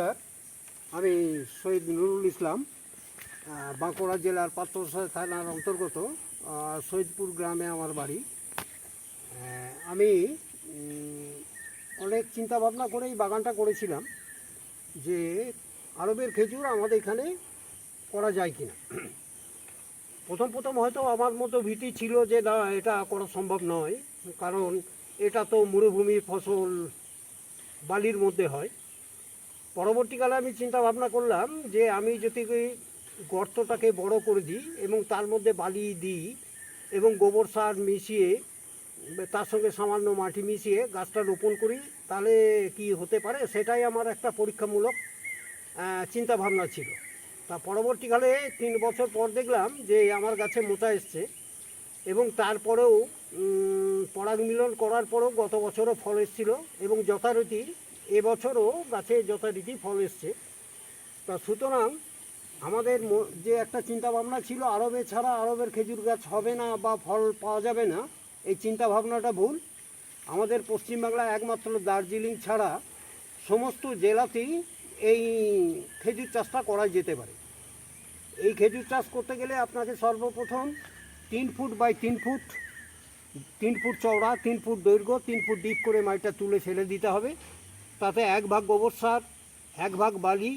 নমস্কার। আমি শহীদ নুরুল ইসলাম বাঁকুড়া জেলার পাত্রসাহ থানার অন্তর্গত শহীদপুর গ্রামে আমার বাড়ি। আমি অনেক চিন্তা ভাবনা করে এই বাগানটা করেছিলাম যে আরবের খেজুর আমাদের এখানে করা যায় কি না প্রথম প্রথম হয়তো আমার মতো ভীতি ছিল যে না, এটা করা সম্ভব নয়, কারণ এটা তো মরুভূমির ফসল বালির মধ্যে হয়। পরবর্তীকালে আমি চিন্তা ভাবনা করলাম যে আমি যদি ওই গর্তটাকে বড় করে দিই এবং তার মধ্যে বালি দিই এবং গোবর সার মিশিয়ে, তার সঙ্গে সামান্য মাটি মিশিয়ে গাছটা রোপণ করি, তাহলে কি হতে পারে? সেটাই আমার একটা পরীক্ষামূলক চিন্তা ভাবনা ছিল। তা পরবর্তীকালে তিন বছর পর দেখলাম যে আমার গাছে মোটা এসছে এবং তারপরেও পরাগ মিলন করার পরেও গত বছরও ফল এসেছিল এবং যথারীতি এবছরও গাছে যথারীতি ফল এসছে। তা সুতরাং আমাদের যে একটা চিন্তা ভাবনা ছিল আরবে ছাড়া আরবের খেজুর গাছ হবে না বা ফল পাওয়া যাবে না, এই চিন্তা ভাবনাটা ভুল। আমাদের পশ্চিমবাংলায় একমাত্র দার্জিলিং ছাড়া সমস্ত জেলাতেই এই খেজুর চাষটা করা যেতে পারে। এই খেজুর চাষ করতে গেলে আপনাকে সর্বপ্রথম তিন ফুট বাই তিন ফুট তিন ফুট চওড়া, তিন ফুট দৈর্ঘ্য, তিন ফুট ডিপ করে মাটিটা তুলে ফেলে দিতে হবে। তাতে এক ভাগ গোবর সার, এক ভাগ বালি,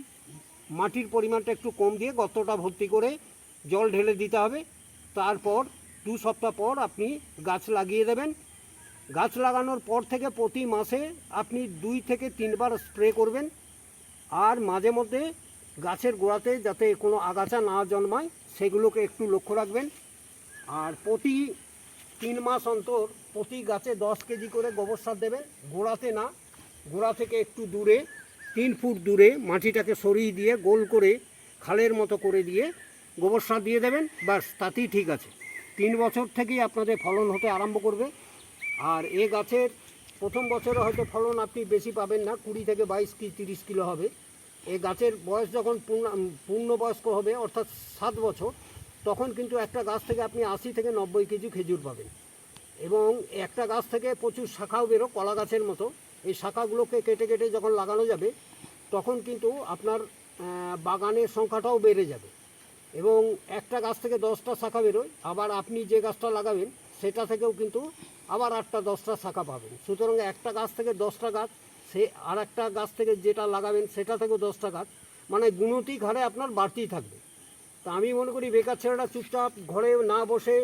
মাটির পরিমাণটা একটু কম দিয়ে গর্তটা ভর্তি করে জল ঢেলে দিতে হবে। তারপর দু সপ্তাহ পর আপনি গাছ লাগিয়ে দেবেন। গাছ লাগানোর পর থেকে প্রতি মাসে আপনি দুই থেকে তিনবার স্প্রে করবেন। আর মাঝে মধ্যে গাছের গোড়াতে যাতে কোনো আগাছা না জন্মায়, সেগুলোকে একটু লক্ষ্য রাখবেন। আর প্রতি তিন মাস অন্তর প্রতি গাছে দশ কেজি করে গোবর সার দেবেন। গোড়াতে না গোড়া থেকে একটু দূরে, তিন ফুট দূরে মাটিটাকে সরিয়ে দিয়ে গোল করে খালের মতো করে দিয়ে গোবর সার দিয়ে দেবেন, ব্যাস, তাতেই ঠিক আছে। তিন বছর থেকেই আপনাদের ফলন হতে আরম্ভ করবে। আর এ গাছের প্রথম বছরে হয়তো ফলন আপনি বেশি পাবেন না, কুড়ি থেকে বাইশ কি, তিরিশ কিলো হবে। এ গাছের বয়স যখন পূর্ণ পূর্ণবয়স্ক হবে, অর্থাৎ সাত বছর, তখন কিন্তু একটা গাছ থেকে আপনি আশি থেকে নব্বই কেজি খেজুর পাবেন। এবং একটা গাছ থেকে প্রচুর শাখাও বেরো কলা গাছের মতো। এই শাখাগুলোকে কেটে কেটে যখন লাগানো যাবে, তখন কিন্তু আপনার বাগানের সংখ্যাটাও বেড়ে যাবে। এবং একটা গাছ থেকে দশটা শাখা বেরোয়, আবার আপনি যে গাছটা লাগাবেন, সেটা থেকেও কিন্তু আবার আটটা, দশটা শাখা পাবেন। সুতরাং একটা গাছ থেকে দশটা গাছ, সে আর একটা গাছ থেকে যেটা লাগাবেন, সেটা থেকেও দশটা গাছ মানে গুণতিক হারে আপনার বাড়তেই থাকবে। তা আমি মনে করি বেকার ছেলেরা চুপচাপ ঘরে না বসে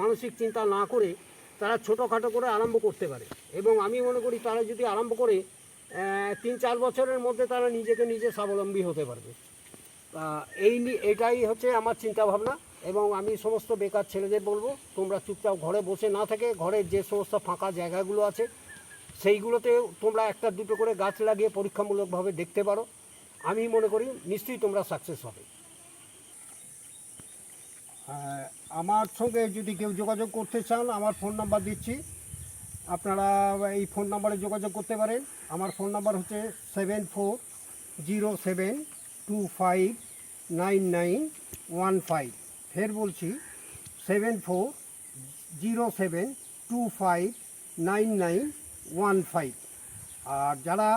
মানসিক চিন্তা না করে তারা ছোটোখাটো করে আরম্ভ করতে পারে। এবং আমি মনে করি তারা যদি আরম্ভ করে তিন চার বছরের মধ্যে তারা নিজেকে নিজে স্বাবলম্বী হতে পারবে। এই এটাই হচ্ছে আমার চিন্তা ভাবনা এবং আমি সমস্ত বেকার ছেলেদের বলব, তোমরা চুপচাপ ঘরে বসে না থেকে ঘরের যে সমস্ত ফাঁকা জায়গাগুলো আছে, সেইগুলোতে তোমরা একটা দুটো করে গাছ লাগিয়ে পরীক্ষামূলকভাবে দেখতে পারো। আমি মনে করি নিশ্চয়ই তোমরা সাকসেস হবে। আমার সঙ্গে যদি কেউ যোগাযোগ করতে চান, আমার ফোন নাম্বার দিচ্ছি। আপনারা এই ফোন নাম্বারে যোগাযোগ করতে পারেন। আমার ফোন নাম্বার হচ্ছে seven four zero seven two five nine nine one five. ফের বলছি, seven four zero seven two five nine nine one five. আর যারা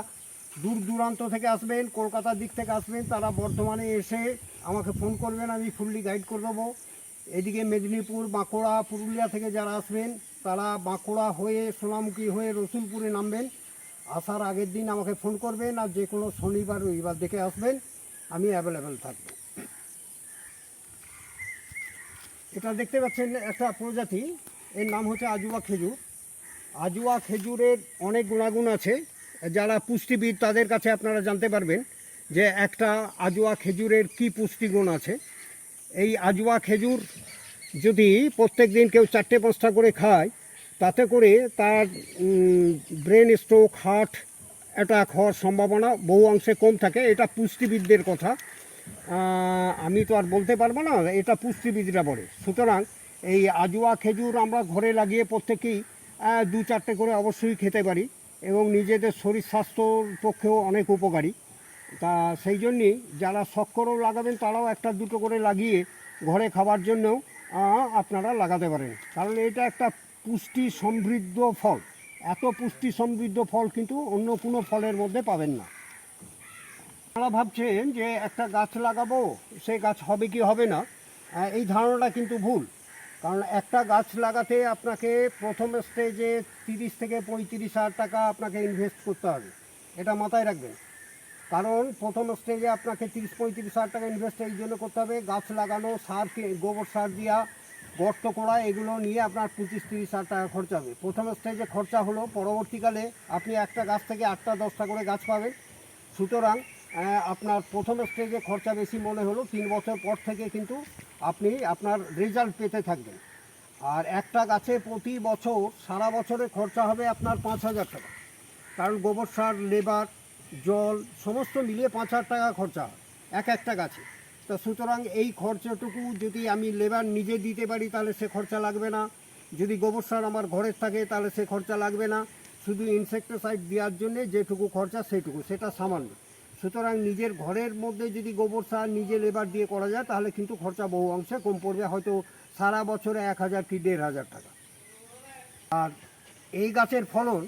দূর দূরান্ত থেকে আসবেন, কলকাতার দিক থেকে আসবেন, তারা বর্ধমানে এসে আমাকে ফোন করবেন, আমি ফুললি গাইড করে দেবো। এদিকে মেদিনীপুর, বাঁকুড়া, পুরুলিয়া থেকে যারা আসবেন, তারা বাঁকুড়া হয়ে সোনামুখী হয়ে রসুলপুরে নামবেন। আসার আগের দিন আমাকে ফোন করবেন আর যে কোনো শনিবার, রবিবার দেখে আসবেন। আমি অ্যাভেলেবেল থাকব। এটা দেখতে পাচ্ছেন একটা প্রজাতি। এর নাম হচ্ছে আজুয়া খেজুর। আজুয়া খেজুরের অনেক গুণাগুণ আছে। যারা পুষ্টিবিদ, তাদের কাছে আপনারা জানতে পারবেন যে একটা আজুয়া খেজুরের কি পুষ্টিগুণ আছে। এই আজুয়া খেজুর যদি প্রত্যেক দিন কেউ চারটে পাঁচটা করে খায়, তাতে করে তার ব্রেন স্ট্রোক হার্ট অ্যাটাক হওয়ার সম্ভাবনা বহু অংশে কম থাকে। এটা পুষ্টিবিদদের কথা। আমি তো আর বলতে পারব না, এটা পুষ্টিবিদরা বলে। সুতরাং এই আজুয়া খেজুর আমরা ঘরে লাগিয়ে প্রত্যেকেই দু চারটে করে অবশ্যই খেতে পারি এবং নিজেদের শরীর স্বাস্থ্যর পক্ষেও অনেক উপকারী। তা সেই জন্যেই যারা শখ করেও লাগাবেন, তারাও একটা দুটো করে লাগিয়ে ঘরে খাবার জন্যও আপনারা লাগাতে পারেন। কারণ এটা একটা পুষ্টি সমৃদ্ধ ফল। এত পুষ্টি সমৃদ্ধ ফল কিন্তু অন্য কোনো ফলের মধ্যে পাবেন না। আপনারা ভাবছেন যে একটা গাছ লাগাবো সেই গাছ হবে কি হবে না? এই ধারণাটা কিন্তু ভুল। কারণ একটা গাছ লাগাতে আপনাকে প্রথম স্টেজে তিরিশ থেকে পঁয়ত্রিশ হাজার টাকা আপনাকে ইনভেস্ট করতে হবে। এটা মাথায় রাখবেন। কারণ প্রথম স্টেজে আপনাকে তিরিশ, পঁয়ত্রিশ হাজার টাকা ইনভেস্ট এই জন্য করতে হবে। গাছ লাগানো, সার গোবর সার দেওয়া গর্ত করা, এগুলো নিয়ে আপনার পঁচিশ, তিরিশ হাজার টাকা খরচা হবে। প্রথম স্টেজে খরচা হলো, পরবর্তীকালে আপনি একটা গাছ থেকে আটটা, দশটা করে গাছ পাবেন। সুতরাং আপনার প্রথম স্টেজে খরচা বেশি মনে হলো, তিন বছর পর থেকে কিন্তু আপনি আপনার রেজাল্ট পেতে থাকবেন। আর একটা গাছে প্রতি বছর, সারা বছরে খরচা হবে আপনার পাঁচ হাজার টাকা। কারণ গোবর সার, লেবার জল, সমস্ত মিলিয়ে পাঁচ হাজার টাকা খরচা এক একটা গাছে। তা সুতরাং এই খরচাটুকু যদি আমি লেবার নিজে দিতে পারি, তাহলে সে খরচা লাগবে না। যদি গোবর সার আমার ঘরের থাকে, তাহলে সে খরচা লাগবে না। শুধু ইনসেক্টিসাইড দেওয়ার জন্য যেটুকু খরচা, সেটুকু, সেটা সামান্য। সুতরাং নিজের ঘরের মধ্যে যদি গোবর সার নিজে লেবার দিয়ে করা যায়, তাহলে কিন্তু খরচা বহু অংশে কম পড়বে, হয়তো সারা বছরে এক হাজার কি দেড় হাজার টাকা। আর এই গাছের ফলন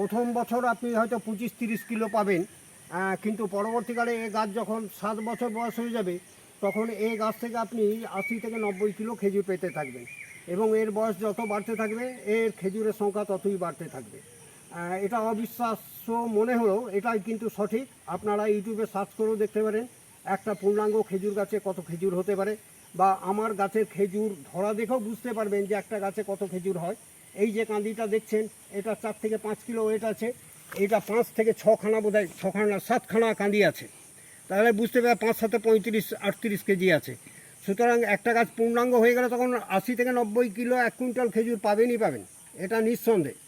প্রথম বছর আপনি হয়তো পঁচিশ তিরিশ কিলো পাবেন কিন্তু পরবর্তীকালে এই গাছ যখন সাত বছর বয়স হয়ে যাবে, তখন এই গাছ থেকে আপনি আশি থেকে নব্বই কিলো খেজুর পেতে থাকবেন এবং এর বয়স যত বাড়তে থাকবে, এর খেজুরের সংখ্যা ততই বাড়তে থাকবে। এটা অবিশ্বাস্য মনে হলেও এটাই কিন্তু সঠিক। আপনারা ইউটিউবে সার্চ করেও দেখতে পারেন, একটা পূর্ণাঙ্গ খেজুর গাছে কত খেজুর হতে পারে, বা আমার গাছের খেজুর ধরা দেখেও বুঝতে পারবেন যে একটা গাছে কত খেজুর হয়। এই যে কাঁদিটা দেখছেন, এটা চার থেকে পাঁচ কিলো ওয়েট আছে, এটা পাঁচ থেকে ছখানা বোধ হয় ছখানা সাতখানা কাঁদি আছে। তাহলে বুঝতে পারে পাঁচ সাথে পঁয়ত্রিশ, আটত্রিশ কেজি আছে। সুতরাং একটা গাছ পূর্ণাঙ্গ হয়ে গেলে তখন আশি থেকে নব্বই কিলো এক কুইন্টাল খেজুর পাবেনই পাবেন, এটা নিঃসন্দেহে।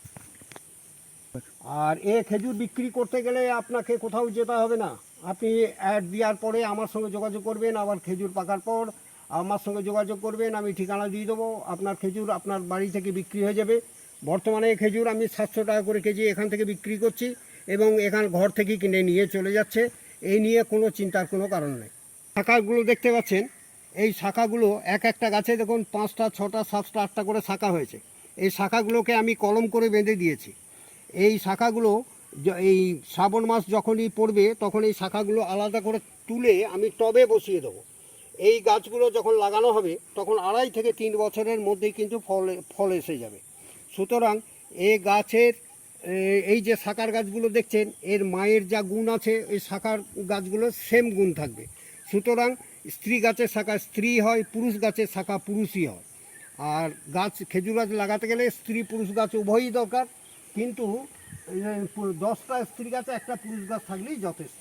আর এ খেজুর বিক্রি করতে গেলে আপনাকে কোথাও যেতে হবে না। আপনি অ্যাড দেওয়ার পরে আমার সঙ্গে যোগাযোগ করবেন, আবার খেজুর পাকার পর আমার সঙ্গে যোগাযোগ করবেন, আমি ঠিকানা দিয়ে দেবো। আপনার খেজুর আপনার বাড়ি থেকে বিক্রি হয়ে যাবে। বর্তমানে খেজুর আমি সাতশো টাকা করে কেজি এখান থেকে বিক্রি করছি এবং এখান ঘর থেকে কিনে নিয়ে চলে যাচ্ছে। এই নিয়ে কোনো চিন্তার কোনো কারণ নেই। শাখাগুলো দেখতে পাচ্ছেন। এই শাখাগুলো এক একটা গাছে দেখুন, পাঁচটা, ছটা, সাতটা, আটটা করে শাখা হয়েছে। এই শাখাগুলোকে আমি কলম করে বেঁধে দিয়েছি। এই শাখাগুলো এই শ্রাবণ মাস যখনই পড়বে, তখন এই শাখাগুলো আলাদা করে তুলে আমি টবে বসিয়ে দেবো। এই গাছগুলো যখন লাগানো হবে, তখন আড়াই থেকে তিন বছরের মধ্যেই কিন্তু ফল ফল এসে যাবে। সুতরাং এ গাছের এই যে শাখার গাছগুলো দেখছেন, এর মায়ের যা গুণ আছে, এই শাখার গাছগুলো সেম গুণ থাকবে। সুতরাং স্ত্রী গাছের শাখা স্ত্রী হয়, পুরুষ গাছের শাখা পুরুষই হয়। আর গাছ, খেজুর গাছ লাগাতে গেলে স্ত্রী পুরুষ গাছ উভয়ই দরকার। কিন্তু দশটা স্ত্রী গাছে একটা পুরুষ গাছ থাকলেই যথেষ্ট।